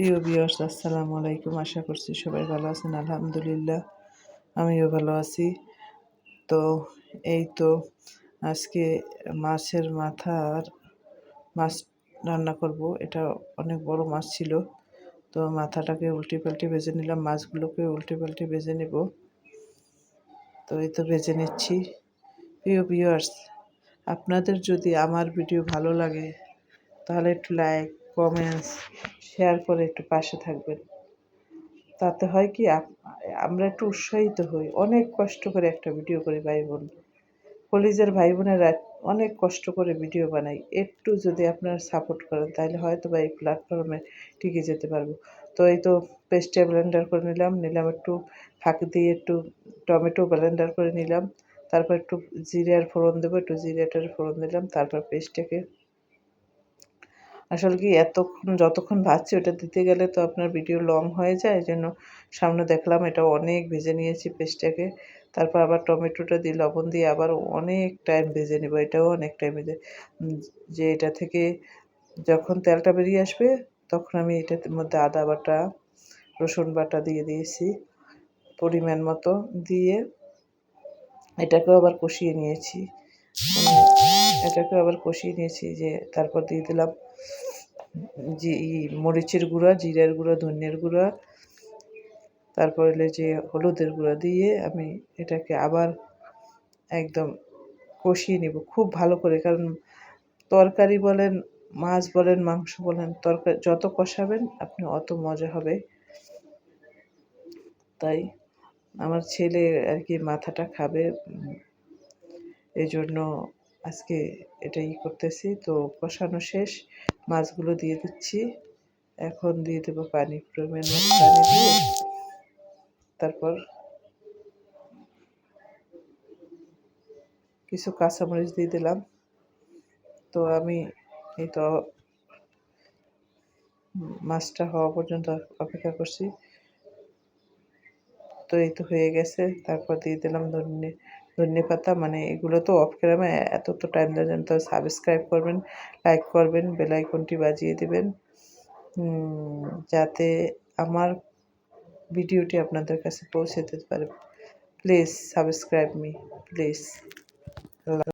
প্রিয় বিয়স আসসালামু আলাইকুম। আশা করছি সবাই ভালো আছেন। আলহামদুলিল্লাহ, আমিও ভালো আছি। তো এই তো আজকে মাছের মাথার মাছ রান্না করব। এটা অনেক বড় মাছ ছিল। তো মাথাটাকে উল্টে পাল্টে ভেজে নিলাম। মাছগুলোকে উল্টে পাল্টে ভেজে নেব। তো এই তো ভেজে নিচ্ছি। প্রিয় ভিউয়ার্স আপনাদের যদি আমার ভিডিও ভালো লাগে, তাহলে একটু লাইক কমেন্টস শেয়ার করে একটু পাশে থাকবেন। তাতে হয় কি আমরা একটু উৎসাহিত হই। অনেক কষ্ট করে একটা ভিডিও করি ভাই বোন কলিজের ভাই বোনেরা অনেক কষ্ট করে ভিডিও বানাই একটু যদি আপনারা সাপোর্ট করেন, তাহলে হয়তো বা এই প্ল্যাটফর্মে টিকে যেতে পারব। তো এই তো পেস্টে ব্লেন্ডার করে নিলাম। নিলাম একটু ফাঁক দিয়ে একটু টমেটো ব্লেন্ডার করে নিলাম। তারপর একটু জিরার ফোড়ন দেবো, একটু জিরাটার ফোড়ন দিলাম। তারপর পেস্টটাকে আসলে কি এতক্ষণ, যতক্ষণ ভাজছি ওটা দিতে গেলে তো আপনার ভিডিও লং হয়ে যায় জন্য সামনে দেখলাম এটা অনেক ভেজে নিয়েছি পেস্টটাকে। তারপর আবার টমেটোটা দিয়ে লবণ দিয়ে আবার অনেক টাইম ভেজে নেব, এটাও অনেক টাইম ভেজে। যে এটা থেকে যখন তেলটা বেরিয়ে আসবে, তখন আমি এটার মধ্যে আদা বাটা, রসুন বাটা দিয়ে দিয়েছি পরিমাণ মতো, দিয়ে এটাকেও আবার কষিয়ে নিয়েছি। মানে এটাকেও আবার কষিয়ে নিয়েছি, যে তারপর দিয়ে দিলাম যে মরিচের গুঁড়া, জিরার গুঁড়া, ধনিয়ার গুঁড়া, তারপর যে হলুদের গুঁড়া দিয়ে আমি এটাকে আবার একদম কষিয়ে নেব খুব ভালো করে। কারণ তরকারি বলেন, মাছ বলেন, মাংস বলেন তরকারি যত কষাবেন আপনি অত মজা হবে। তাই আমার ছেলে আর কি মাথাটা খাবে এই জন্য আজকে এটাই করতেছি। তো কষানো শেষ। মাছগুলো দিয়ে দিচ্ছি। এখন দিয়ে দেবো পানি, পরিমাণ পানি দিয়ে তারপর কিছু কাঁচামরিচ দিয়ে দিলাম। তো আমি এই তো মাছটা হওয়া পর্যন্ত অপেক্ষা করছি। তো এই তো হয়ে গেছে, তারপর দিয়ে দিলাম ধনে ধনে পাতা মানে এগুলো তো অফ ক্যামেরা এত তো টাইম দেওয়া তো সাবস্ক্রাইব করবেন লাইক করবেন বেলাইকনটি বাজিয়ে দেবেন। যাতে আমার ভিডিওটি আপনাদের কাছে পৌঁছে দিতে পারে। Please subscribe me please